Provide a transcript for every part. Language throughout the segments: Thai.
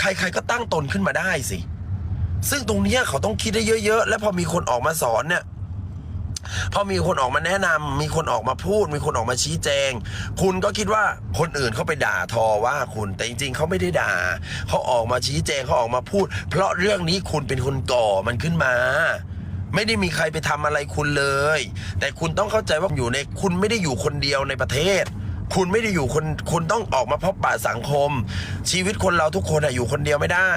ใครๆก็ตั้งตนขึ้นมาได้สิ ซึ่งตรงนี้เขาต้องคิดได้เยอะๆ แล้วพอมีคนออกมาสอนเนี่ย พอมีคนออกมาแนะนำมีคนออกมาพูด มีคนออกมาชี้แจง คุณก็คิดว่าคนอื่นเขาไปด่าทอว่าคุณแต่จริงๆเขาไม่ได้ด่าเขาออกมาชี้แจงเขาออกมาพูด เพราะเรื่องนี้คุณเป็นคนก่อมันขึ้นมาไม่ได้มีใครไปทำอะไรคุณเลย แต่คุณต้องเข้าใจว่าอยู่ในคุณไม่ได้อยู่คนเดียวในประเทศ คุณไม่ได้อยู่คนคุณต้องออกมาพบปะสังคม ชีวิตคนเราทุกคนอะอยู่คนเดียวไม่ได้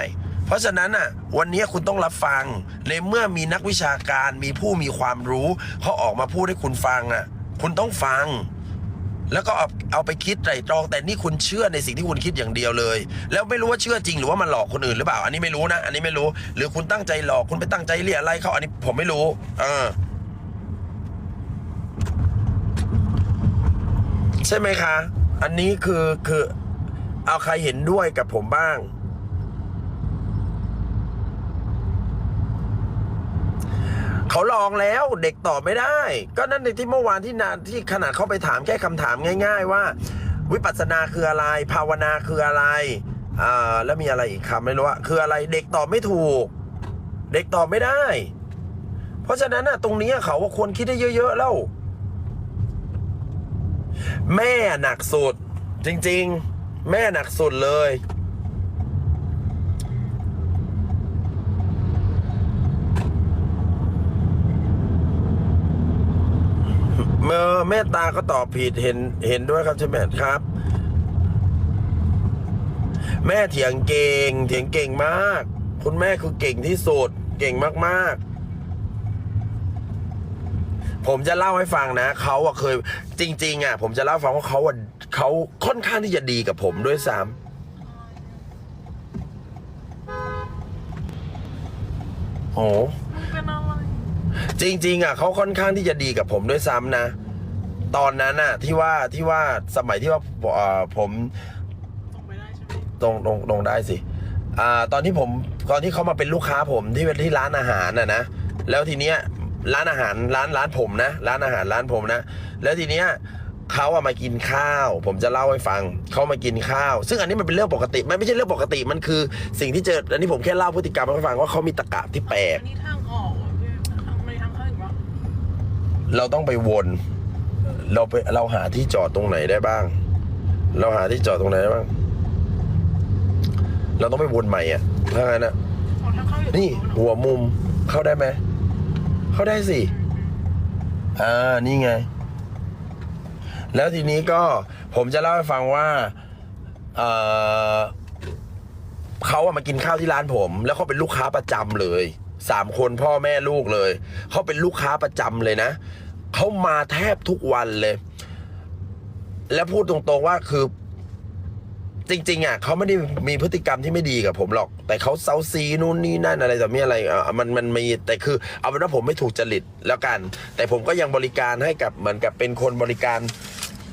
เพราะฉะนั้นอะ วันนี้คุณต้องรับฟัง ในเมื่อมีนักวิชาการมีผู้มีความรู้เขาออกมาพูดให้คุณฟังอะ คุณต้องฟัง แล้วก็เอาเอาไปคิดไตร่ตรอง แต่นี่คุณเชื่อในสิ่งที่คุณคิดอย่างเดียวเลย แล้วไม่รู้ว่าเชื่อจริงหรือว่ามันหลอกคนอื่นหรือเปล่า อันนี้ไม่รู้นะ อันนี้ไม่รู้ หรือคุณตั้งใจหลอกคุณไปตั้งใจเรียอะไรเขาอันนี้ผมไม่รู้ เออ ช่ไหมคะ อันนี้คือคือเอาใครเห็นด้วยกับผมบ้าง เขาลองแล้วเด็กตอบไม่ได้ ก็นั่นในที่เมื่อวานที่นานที่ขนาดเขาไปถามแค่คำถามง่าย ๆ ว่า วิปัสสนาคืออะไร ภาวนาคืออะไรอ่าแล้วมีอะไรอีกคำไม่รู้ว่าคืออะไรเด็กตอบไม่ถูก เด็กตอบไม่ได้ เพราะฉะนั้นน่ะตรงนี้เขาว่าควรคิดได้เยอะ ๆ แล้ว แม่หนักสุด จริง ๆ แม่หนักสุดเลย เมื่อแม่ตาก็ตอบผิดเห็นเห็นด้วยครับใช่ไหมครับ แม่เถียงเก่งเถียงเก่งมาก คุณแม่คือเก่งที่สุด เก่งมากๆ ผมจะเล่าให้ฟังนะเขาอะเคยจริง ๆอะผมจะเล่าให้ฟังว่าเขาอะเขาค่อนข้างที่จะดีกับผมด้วยซ้ำโอ้มึงเป็นอะไรจริง ๆ อะเขาค่อนข้างที่จะดีกับผมด้วยซ้ำนะ ตอนนั้นน่ะ ที่ว่าที่ว่าสมัยที่ว่าเอ่อผมตกไปได้ใช่ไหมตรงตรงตรงได้สิอ่าตอนที่ผมตอนที่เขามาเป็นลูกค้าผมที่เป็นที่ร้านอาหารน่ะนะแล้วทีเนี้ย ร้านอาหารร้านร้านผมนะ ร้านอาหารร้านผมนะ แล้วทีเนี้ยเขาอะมากินข้าว ผมจะเล่าให้ฟังเขามากินข้าว ซึ่งอันนี้มันเป็นเรื่องปกติมันไม่ใช่เรื่องปกติมันคือ สิ่งที่เจออันนี้ผมแค่เล่าพฤติกรรมให้ฟังว่าเขามีตะกะที่แปลกอันนี้ทางออกอะพี่ทางไม่ทางเข้าอีกวะเราต้องไปวน เราไปเราหาที่จอดตรงไหนได้บ้าง เราหาที่จอดตรงไหนได้บ้าง เราต้องไปวนใหม่อะถ้างั้นนะออกทางเข้าอยู่นี่ตรงหัวมุมเข้าได้ไหม เข้าได้สิ อ่า นี่ไง แล้วทีนี้ก็ผมจะเล่าให้ฟังว่า เออเขาอะมากินข้าวที่ร้านผม แล้วเขาเป็นลูกค้าประจำเลยสามคนพ่อแม่ลูกเลยเขาเป็นลูกค้าประจำเลยนะเขามาแทบทุกวันเลย แล้วพูดตรงๆว่าคือ จริง ๆอะเขาไม่ได้มีพฤติกรรมที่ไม่ดีกับผมหรอก แต่เขาเซาซีนู่นนี่นั่นอะไรต่อมีอะไรอะมันมันมีแต่คือ เอาเป็นว่าผมไม่ถูกจริตแล้วกัน แต่ผมก็ยังบริการให้กับเหมือนกับเป็นคนบริการ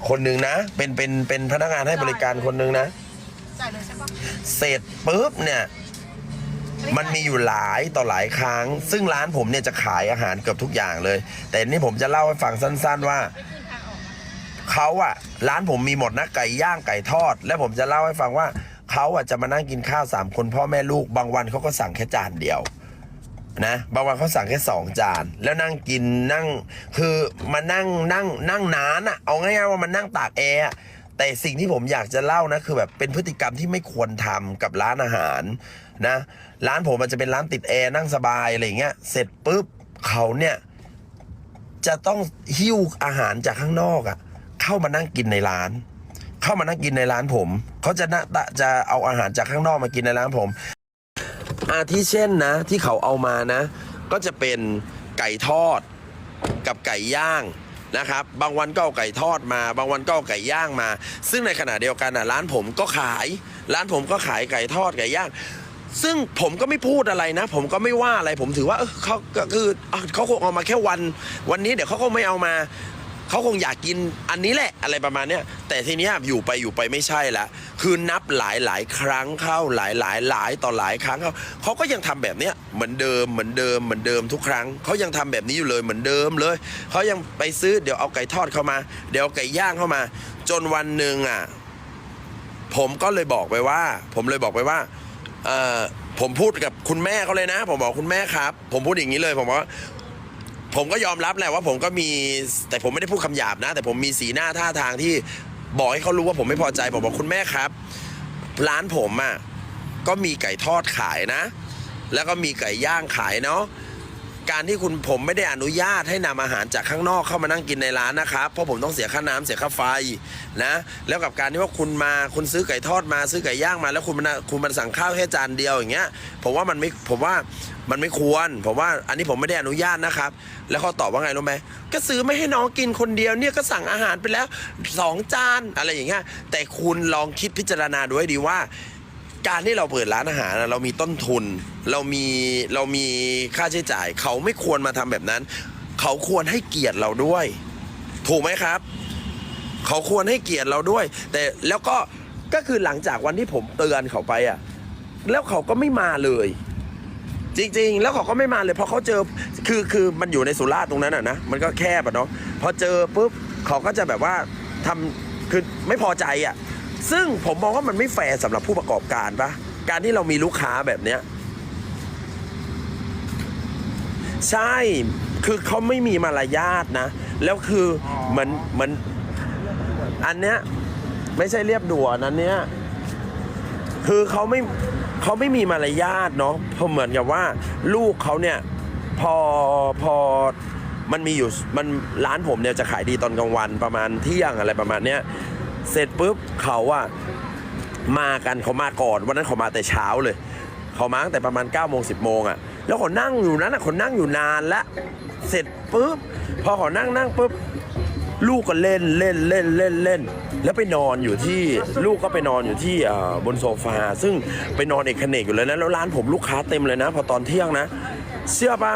คนหนึ่งนะ เป็นเป็นเป็นพนักงานให้บริการคนหนึ่งนะ จ่ายเลยใช่ปะเสร็จปุ๊บเนี่ย มันมีอยู่หลายต่อหลายครั้ง ซึ่งร้านผมเนี่ยจะขายอาหารเกือบทุกอย่างเลย แต่นี่ผมจะเล่าให้ฟังสั้น ๆ ว่าไม่ เขาอะร้านผมมีหมดนะไก่ย่างไก่ทอด และผมจะเล่าให้ฟังว่าเขาอะจะมานั่งกินข้าวสามคนพ่อแม่ลูก บางวันเขาก็สั่งแค่จานเดียวนะบางวันเขาสั่งแค่สองจาน แล้วนั่งกินนั่ง คือมานั่งนั่งนั่งนานอะเอาง่ายๆว่ามันนั่งตากแอร์แต่สิ่งที่ผมอยากจะเล่านะคือแบบเป็นพฤติกรรมที่ไม่ควรทำกับร้านอาหารนะร้านผมมันจะเป็นร้านติดแอร์นั่งสบายอะไรเงี้ยเสร็จปุ๊บเขาเนี่ยจะต้องหิ้วอาหารจากข้างนอกอะ่ะ เข้ามานั่งกินในร้าน เข้ามานั่งกินในร้านผมเขาจะนะจะเอาอาหารจากข้างนอกมากินในร้านผม อาทิเช่นนะ ที่เขาเอามานะ ก็จะเป็นไก่ทอดกับไก่ย่างนะครับ บางวันก็เอาไก่ทอดมา บางวันก็เอาไก่ย่างมา ซึ่งในขณะเดียวกันอะร้านผมก็ขาย ร้านผมก็ขายไก่ทอดไก่ย่างซึ่งผมก็ไม่พูดอะไรนะ ผมก็ไม่ว่าอะไรผมถือว่าเออเขาก็คืออะเขาคงเอามาแค่วัน วันนี้เดี๋ยวเขาคงไม่เอามา เขาคงอยากกินอันนี้แหละอะไรประมาณเนี้ยแต่ทีเนี้ยอยู่ไปอยู่ไปไม่ใช่ละคือนับหลายหลายครั้งเข้าหลายหลายหลายต่อหลายครั้งเข้าเขาก็ยังทำแบบเนี้ยเหมือนเดิมเหมือนเดิมเหมือนเดิมทุกครั้งเขายังทำแบบนี้อยู่เลยเหมือนเดิมเลยเขายังไปซื้อเดี๋ยวเอาไก่ทอดเข้ามา เดี๋ยวไก่ย่างเข้ามา จนวันหนึ่งอะผมก็เลยบอกไปว่า ผมเลยบอกไปว่าเออผมพูดกับคุณแม่เขาเลยนะ ผมบอกคุณแม่ครับ ผมพูดอย่างนี้เลย ผมว่า ผมก็ยอมรับแหละว่าผมก็มีแต่ผมไม่ได้พูดคำหยาบนะ แต่ผมมีสีหน้าท่าทางที่บอกให้เขารู้ว่าผมไม่พอใจผมบอกคุณแม่ครับ ร้านผมอะก็มีไก่ทอดขายนะ แล้วก็มีไก่ย่างขายเนาะ การที่คุณผมไม่ได้อนุญาตให้นำอาหารจากข้างนอกเข้ามานั่งกินในร้านนะครับเพราะผมต้องเสียค่าน้ำเสียค่าไฟนะแล้วกับการที่ว่าคุณมาคุณซื้อไก่ทอดมาซื้อไก่ย่างมาแล้วคุณมาคุณมาสั่งข้าวแค่จานเดียวอย่างเงี้ยผมว่ามันไม่ผมว่ามันไม่ควรผมว่าอันนี้ผมไม่ได้อนุญาตนะครับ แล้วเขาตอบว่าไงรู้ไหมก็ซื้อไม่ให้น้องกินคนเดียวเนี่ยก็สั่งอาหารไปแล้วสองจานอะไรอย่างเงี้ยแต่คุณลองคิดพิจารณาดูให้ดีว่า การที่เราเปิดร้านอาหารเรามีต้นทุน เรามีเรามีค่าใช้จ่าย เขาไม่ควรมาทำแบบนั้น เขาควรให้เกียรติเราด้วย ถูกไหมครับ เขาควรให้เกียรติเราด้วย แต่แล้วก็ก็คือหลังจากวันที่ผมเตือนเขาไปอะ แล้วเขาก็ไม่มาเลย จริง ๆ แล้วเขาก็ไม่มาเลยเพราะเขาเจอคือคือมันอยู่ในสุราษฎร์ตรงนั้นอะนะมันก็แคบอะเนาะพอเจอปุ๊บเขาก็จะแบบว่าทำคือไม่พอใจอะ ซึ่งผมมองว่ามันไม่แฟร์สำหรับผู้ประกอบการปะการที่เรามีลูกค้าแบบเนี้ยใช่ คือเขาไม่มีมารยาทนะ แล้วคือเหมือนเหมือนอันเนี้ยไม่ใช่เรียบด่วนอันเนี้ยคือเขาไม่เขาไม่มีมารยาทเนาะเพราะเหมือนกับว่า ลูกเขาเนี่ยพอพอมันมีอยู่มันร้านผมเนี่ยจะขายดีตอนกลางวันประมาณเที่ยงอะไรประมาณเนี้ย เสร็จปุ๊บเขาอะมากันเขามาก่อนวันนั้นเขามาแต่เช้าเลย เขามาตั้งแต่ประมาณ9ก้าโมงสิบโมงอะแล้วเขานั่งอยู่นั้นอะเขานั่งอยู่นานล้วเสร็จปุ๊บพอเขานั่งนั่งปุ๊บลูกก็เล่นเล่นเล่นเล่นเล่น แล้วไปนอนอยู่ที่ลูกก็ไปนอนอยู่ที่บนโซฟา ซึ่งไปนอนเอกเขนกอยู่เลยนะแล้วร้านผมลูกค้าเต็มเลยนะ พอตอนเที่ยงนะ เชื่อปะ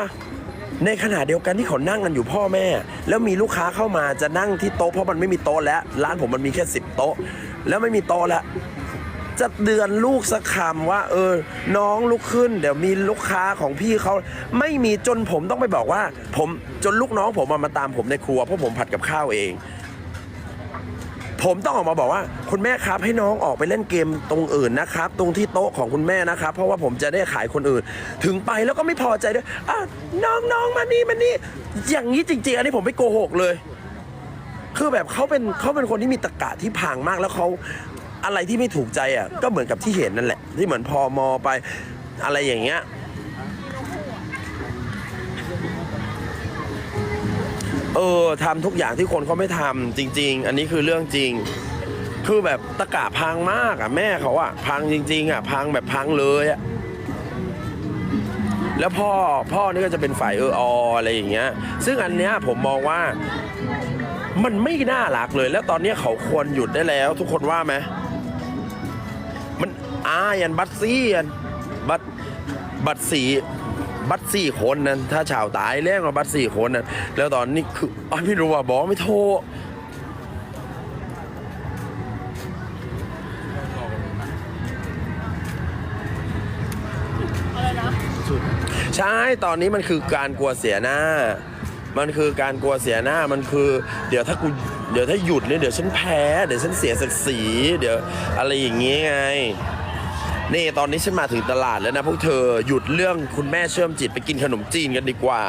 ในขณะเดียวกันที่เขานั่งกันอยู่พ่อแม่ แล้วมีลูกค้าเข้ามาจะนั่งที่โต๊ะเพราะมันไม่มีโต๊ะแล้ว ร้านผมมันมีแค่สิบโต๊ะ แล้วไม่มีโต๊ะแล้วจะเดือนลูกสักคำว่า เออ น้องลุกขึ้น เดี๋ยวมีลูกค้าของพี่เขาไม่มีจนผมต้องไปบอกว่า ผมจนลูกน้องผมมามาตามผมในครัวเพราะผมผัดกับข้าวเอง ผมต้องออกมาบอกว่า คุณแม่ครับให้น้องออกไปเล่นเกมตรงอื่นนะครับ ตรงที่โต๊ะของคุณแม่นะครับ เพราะว่าผมจะได้ขายคนอื่น ถึงไปแล้วก็ไม่พอใจด้วยอะน้องน้องมานี่มานี่ อย่างนี้จริง ๆ อันนี้ผมไม่โกหกเลย คือแบบเขาเป็นเขาเป็นคนที่มีตะกะที่พังมากแล้วเขาอะไรที่ไม่ถูกใจอะก็เหมือนกับที่เห็นนั่นแหละ ที่เหมือนพอมอไปอะไรอย่างเงี้ย เออทำทุกอย่างที่คนเขาไม่ทำจริง ๆ อันนี้คือเรื่องจริง คือแบบตะกะพังมากอะแม่เขาอะพังจริง ๆ อะ พังแบบพังเลยอะแล้วพ่อพ่อนี่ก็จะเป็นฝ่ายเออออะไรอย่างเงี้ย ซึ่งอันเนี้ยผมมองว่ามันไม่น่ารักเลย แล้วตอนนี้เขาควรหยุดได้แล้ว ทุกคนว่าไหมมันอายันบัตซี่ยันบัตบัตสี บัตสี่คนนั้นถ้าชาวตายเรียกว่าบัตสี่คนนั้นแล้วตอนนี้คืออไม่รู้ว่าบอกไม่โทรใช่ตอนนี้มันคือการกลัวเสียหน้า มันคือการกลัวเสียหน้ามันคือ เดี๋ยวถ้ากูเดี๋ยวถ้าหยุดเนี่ยเดี๋ยวฉันแพ้ เดี๋ยวฉันเสียศักดิ์ศรีเดี๋ยวอะไรอย่างงี้ไง นี่ตอนนี้ฉันมาถึงตลาดแล้วนะพวกเธอหยุดเรื่องคุณแม่เชื่อมจิตไปกินขนมจีนกันดีกว่า